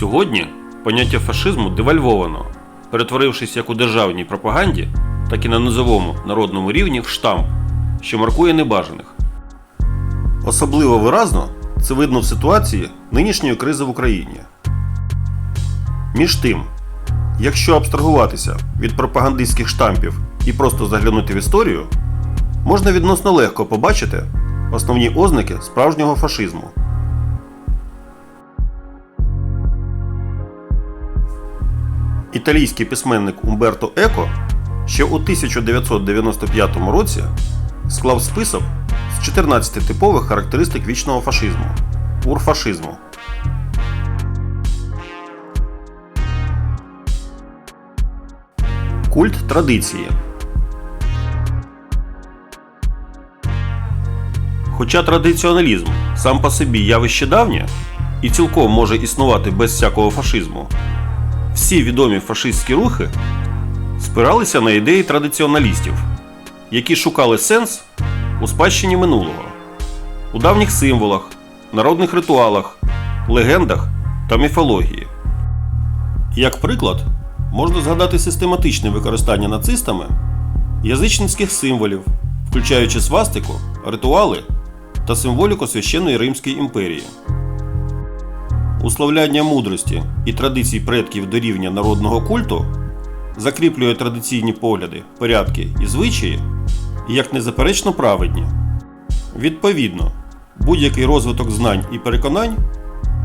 Сьогодні поняття фашизму девальвовано, перетворившись як у державній пропаганді, так і на низовому народному рівні в штамп, що маркує небажаних. Особливо виразно це видно в ситуації нинішньої кризи в Україні. Між тим, якщо абстрагуватися від пропагандистських штампів і просто заглянути в історію, можна відносно легко побачити основні ознаки справжнього фашизму. Італійський письменник Умберто Еко ще у 1995 році склав список з 14 типових характеристик вічного фашизму урфашизму. Культ традиції. Хоча традиціоналізм сам по собі явище давнє і цілком може існувати без всякого фашизму, всі відомі фашистські рухи спиралися на ідеї традиціоналістів, які шукали сенс у спадщині минулого, у давніх символах, народних ритуалах, легендах та міфології. Як приклад, можна згадати систематичне використання нацистами язичницьких символів, включаючи свастику, ритуали та символіку священної Римської імперії. Условляння мудрості і традицій предків до рівня народного культу закріплює традиційні погляди, порядки і звичаї як незаперечно праведні. Відповідно, будь-який розвиток знань і переконань,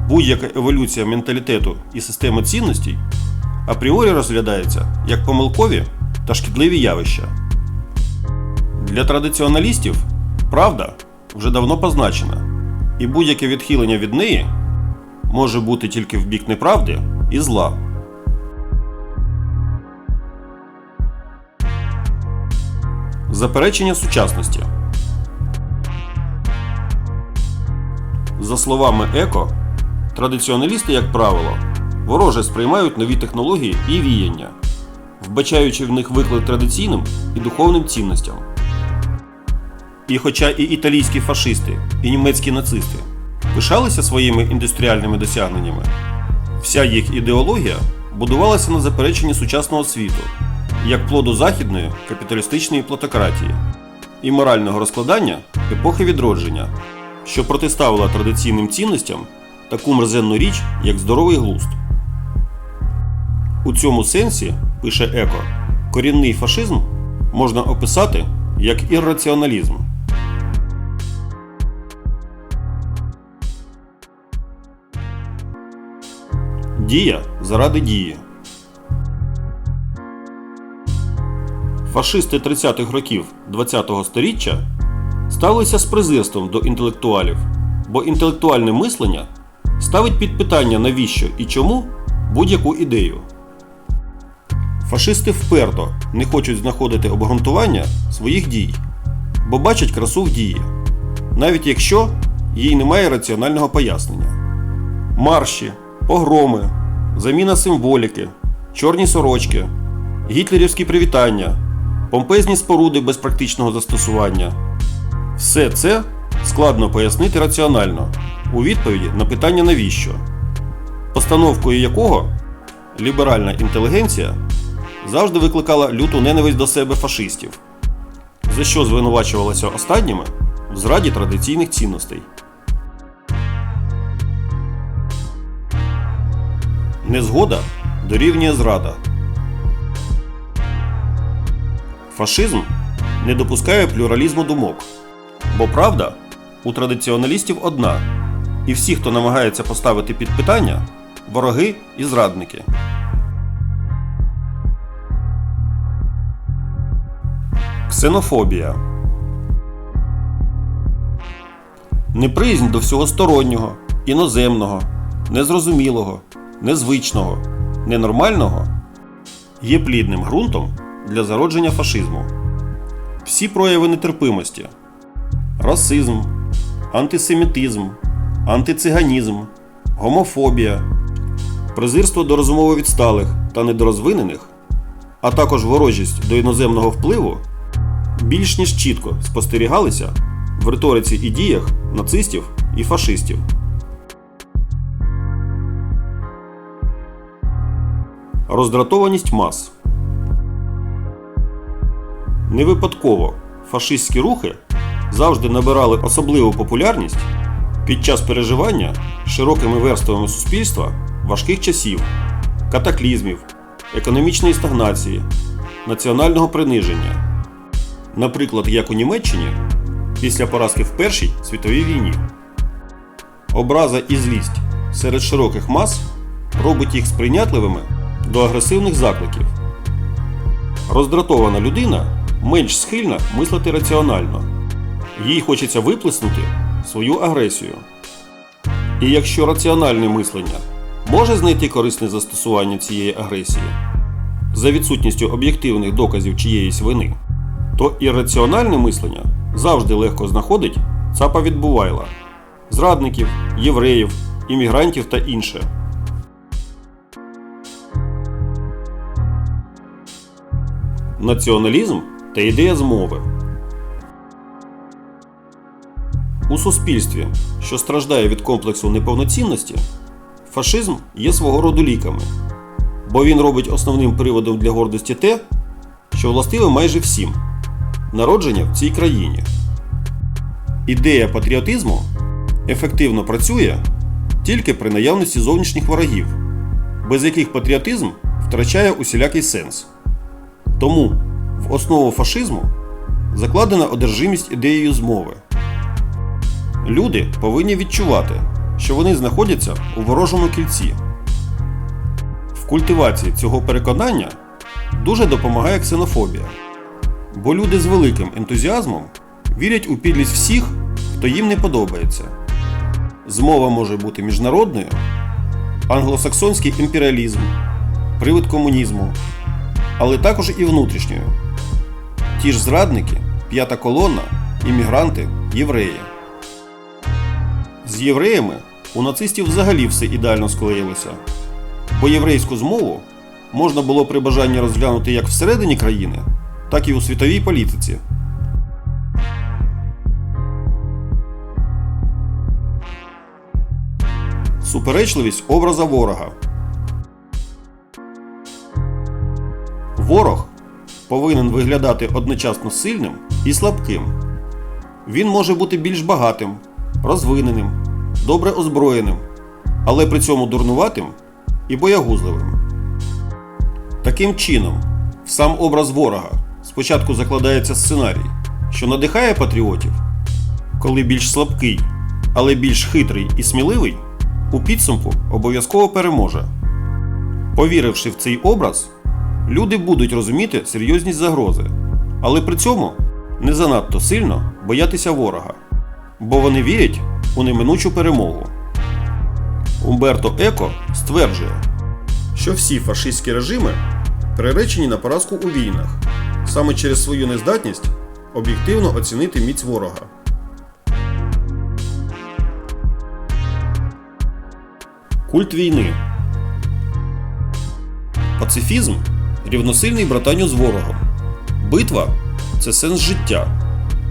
будь-яка еволюція менталітету і системи цінностей апріорі розглядається як помилкові та шкідливі явища. Для традиціоналістів правда вже давно позначена, і будь-яке відхилення від неї може бути тільки в бік неправди і зла. Заперечення сучасності. За словами Еко, традиціоналісти, як правило, вороже сприймають нові технології і віяння, вбачаючи в них виклик традиційним і духовним цінностям. І хоча і італійські фашисти, і німецькі нацисти пишалися своїми індустріальними досягненнями, вся їх ідеологія будувалася на запереченні сучасного світу як плоду західної капіталістичної платократії і морального розкладання епохи відродження, що протиставила традиційним цінностям таку мерзенну річ, як здоровий глузд. У цьому сенсі, пише Еко, корінний фашизм можна описати як ірраціоналізм. Дія заради дії. Фашисти 30-х років ХХ століття ставилися з презирством до інтелектуалів, бо інтелектуальне мислення ставить під питання навіщо і чому будь-яку ідею. Фашисти вперто не хочуть знаходити обґрунтування своїх дій, бо бачать красу в дії, навіть якщо їй немає раціонального пояснення. Марші, погроми, заміна символіки, чорні сорочки, гітлерівські привітання, помпезні споруди без практичного застосування. Все це складно пояснити раціонально у відповіді на питання навіщо, постановкою якого ліберальна інтелігенція завжди викликала люту ненависть до себе фашистів, за що звинувачувалася останніми в зраді традиційних цінностей. Незгода дорівнює зрада. Фашизм не допускає плюралізму думок, бо правда у традиціоналістів одна, і всі, хто намагається поставити під питання, вороги і зрадники. Ксенофобія. Неприязнь до всього стороннього, іноземного, незрозумілого, незвичного, ненормального є плідним ґрунтом для зародження фашизму. Всі прояви нетерпимості расизм, антисемітизм, антициганізм, гомофобія, презирство до розумово відсталих та недорозвинених, а також ворожість до іноземного впливу більш ніж чітко спостерігалися в риториці і діях нацистів і фашистів. Роздратованість мас. Не випадково фашистські рухи завжди набирали особливу популярність під час переживання широкими верствами суспільства важких часів, катаклізмів, економічної стагнації, національного приниження. Наприклад, як у Німеччині після поразки в Першій світовій війні. Образа і злість серед широких мас робить їх сприйнятливими до агресивних закликів. Роздратована людина менш схильна мислити раціонально. Їй хочеться виплеснути свою агресію. І якщо раціональне мислення може знайти корисне застосування цієї агресії за відсутністю об'єктивних доказів чиєїсь вини, то ірраціональне мислення завжди легко знаходить цапа відбувайла зрадників, євреїв, іммігрантів та інше. Націоналізм та ідея змови. У суспільстві, що страждає від комплексу неповноцінності, фашизм є свого роду ліками, бо він робить основним приводом для гордості те, що властиве майже всім народження в цій країні. Ідея патріотизму ефективно працює тільки при наявності зовнішніх ворогів, без яких патріотизм втрачає усілякий сенс. Тому в основу фашизму закладена одержимість ідеєю змови. Люди повинні відчувати, що вони знаходяться у ворожому кільці. В культивації цього переконання дуже допомагає ксенофобія, бо люди з великим ентузіазмом вірять у підлість всіх, хто їм не подобається. Змова може бути міжнародною, англосаксонський імперіалізм, привид комунізму, але також і внутрішньою. Ті ж зрадники, п'ята колона, іммігранти, євреї. З євреями у нацистів взагалі все ідеально склеїлося, бо єврейську змову можна було при бажанні розглянути як всередині країни, так і у світовій політиці. Суперечливість образа ворога. Ворог повинен виглядати одночасно сильним і слабким. Він може бути більш багатим, розвиненим, добре озброєним, але при цьому дурнуватим і боягузливим. Таким чином, в сам образ ворога спочатку закладається сценарій, що надихає патріотів, коли більш слабкий, але більш хитрий і сміливий, у підсумку обов'язково переможе. Повіривши в цей образ, люди будуть розуміти серйозність загрози, але при цьому не занадто сильно боятися ворога, бо вони вірять у неминучу перемогу. Умберто Еко стверджує, що всі фашистські режими приречені на поразку у війнах саме через свою нездатність об'єктивно оцінити міць ворога. Культ війни. Пацифізм рівносильний братанню з ворогом. Битва це сенс життя.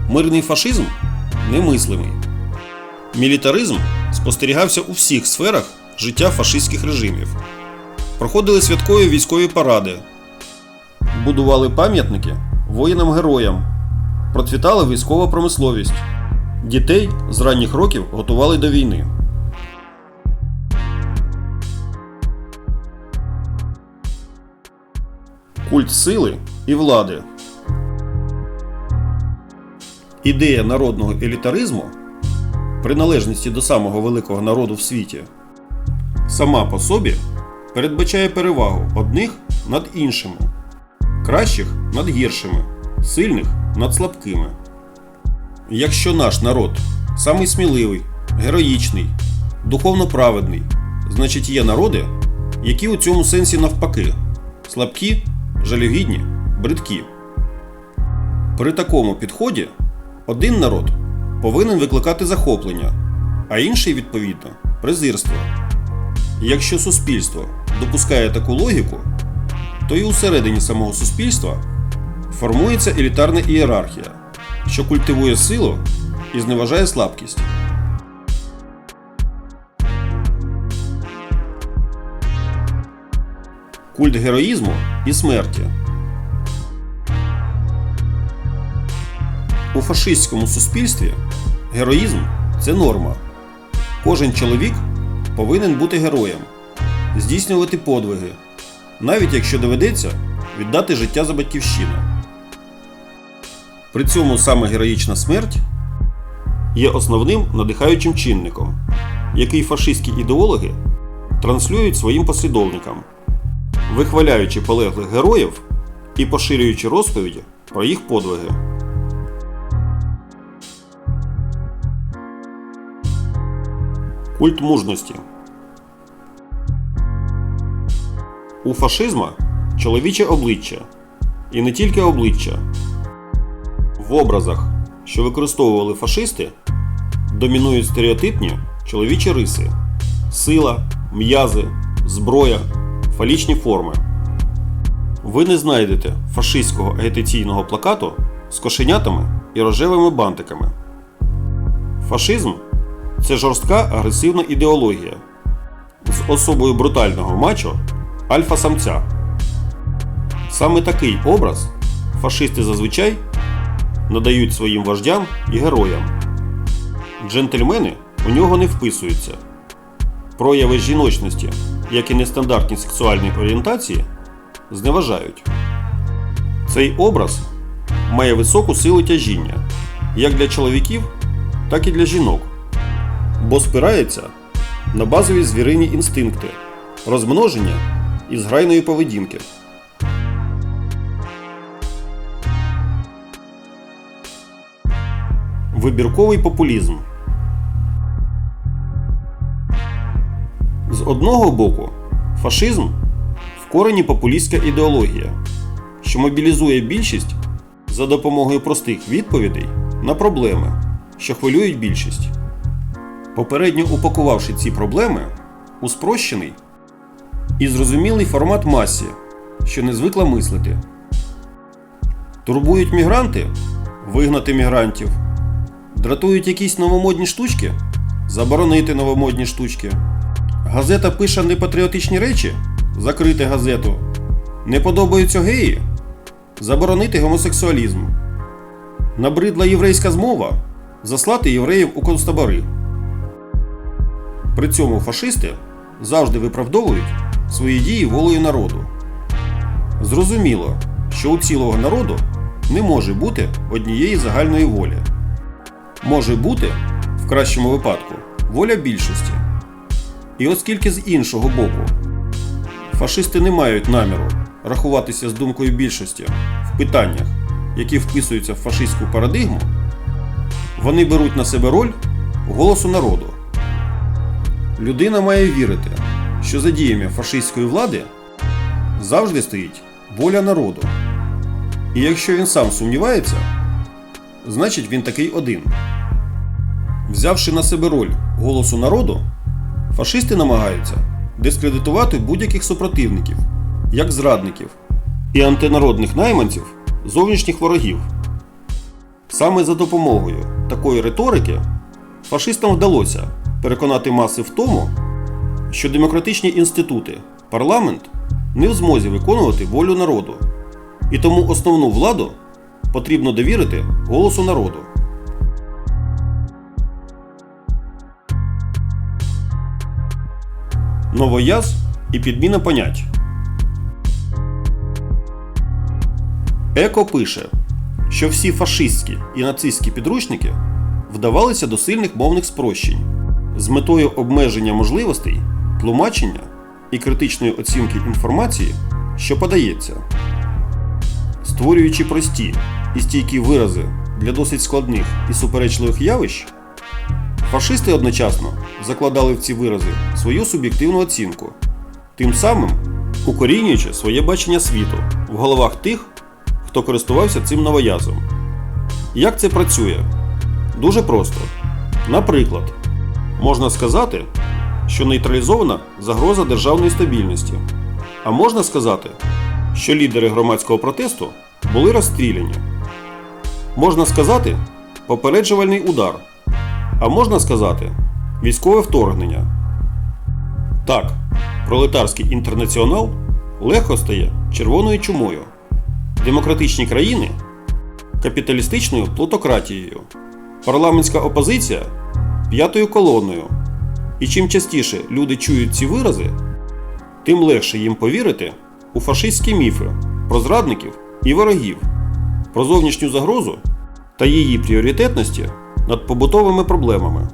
Мирний фашизм немислимий. Мілітаризм спостерігався у всіх сферах життя фашистських режимів. Проходили святкові військові паради, будували пам'ятники воїнам-героям, процвітала військова промисловість. Дітей з ранніх років готували до війни. Культ сили і влади. Ідея народного елітаризму, приналежності до самого великого народу в світі, сама по собі передбачає перевагу одних над іншими, кращих над гіршими, сильних над слабкими. Якщо наш народ самий сміливий, героїчний, духовно праведний, значить є народи, які у цьому сенсі навпаки слабкі, жалюгідні, бридкі. При такому підході один народ повинен викликати захоплення, а інший, відповідно, презирство. Якщо суспільство допускає таку логіку, то і усередині самого суспільства формується елітарна ієрархія, що культивує силу і зневажає слабкість. Культ героїзму і смерті. У фашистському суспільстві героїзм це норма. Кожен чоловік повинен бути героєм, здійснювати подвиги, навіть якщо доведеться віддати життя за батьківщину. При цьому саме героїчна смерть є основним надихаючим чинником, який фашистські ідеологи транслюють своїм послідовникам, вихваляючи полеглих героїв і поширюючи розповіді про їх подвиги. Культ мужності. У фашизма чоловіче обличчя. І не тільки обличчя. В образах, що використовували фашисти, домінують стереотипні чоловічі риси: сила, м'язи, зброя, фалічні форми. Ви не знайдете фашистського агітаційного плакату з кошенятами і рожевими бантиками. Фашизм це жорстка агресивна ідеологія з особою брутального мачо альфа-самця. Саме такий образ фашисти зазвичай надають своїм вождям і героям. Джентльмени у нього не вписуються. Прояви жіночності, як і нестандартні сексуальні орієнтації, зневажають. Цей образ має високу силу тяжіння як для чоловіків, так і для жінок, бо спирається на базові звірині інстинкти, розмноження і зграйної поведінки. Вибірковий популізм. З одного боку, фашизм в корені популістська ідеологія, що мобілізує більшість за допомогою простих відповідей на проблеми, що хвилюють більшість. Попередньо упакувавши ці проблеми у спрощений і зрозумілий формат масі, що не звикла мислити. Турбують мігранти вигнати мігрантів. Дратують якісь новомодні штучки заборонити новомодні штучки. Газета пише непатріотичні речі закрити газету. Не подобаються геї заборонити гомосексуалізм. Набридла єврейська змова заслати євреїв у концтабори. При цьому фашисти завжди виправдовують свої дії волею народу. Зрозуміло, що у цілого народу не може бути однієї загальної волі. Може бути, в кращому випадку, воля більшості. І оскільки з іншого боку фашисти не мають наміру рахуватися з думкою більшості в питаннях, які вписуються в фашистську парадигму, вони беруть на себе роль голосу народу. Людина має вірити, що за діями фашистської влади завжди стоїть воля народу. І якщо він сам сумнівається, значить він такий один. Взявши на себе роль голосу народу, фашисти намагаються дискредитувати будь-яких супротивників, як зрадників і антинародних найманців зовнішніх ворогів. Саме за допомогою такої риторики фашистам вдалося переконати маси в тому, що демократичні інститути, парламент не в змозі виконувати волю народу, і тому основну владу потрібно довірити голосу народу. Новояз і підміна понять. Еко пише, що всі фашистські і нацистські підручники вдавалися до сильних мовних спрощень з метою обмеження можливостей, тлумачення і критичної оцінки інформації, що подається, створюючи прості і стійкі вирази для досить складних і суперечливих явищ. Фашисти одночасно закладали в ці вирази свою суб'єктивну оцінку, тим самим укорінюючи своє бачення світу в головах тих, хто користувався цим новоязом. Як це працює? Дуже просто. Наприклад, можна сказати, що нейтралізована загроза державної стабільності, а можна сказати, що лідери громадського протесту були розстріляні. Можна сказати, попереджувальний удар, а можна сказати, військове вторгнення. Так, пролетарський інтернаціонал легко стає червоною чумою. Демократичні країни капіталістичною плутократією, парламентська опозиція п'ятою колоною. І чим частіше люди чують ці вирази, тим легше їм повірити у фашистські міфи про зрадників і ворогів, про зовнішню загрозу та її пріоритетності над побутовими проблемами.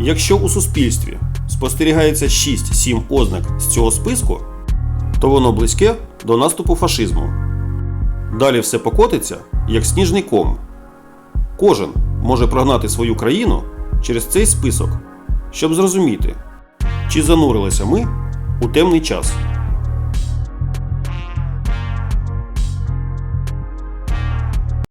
Якщо у суспільстві спостерігається 6-7 ознак з цього списку, то воно близьке до наступу фашизму. Далі все покотиться, як сніжний ком. Кожен може прогнати свою країну через цей список, щоб зрозуміти, чи занурилися ми у темний час.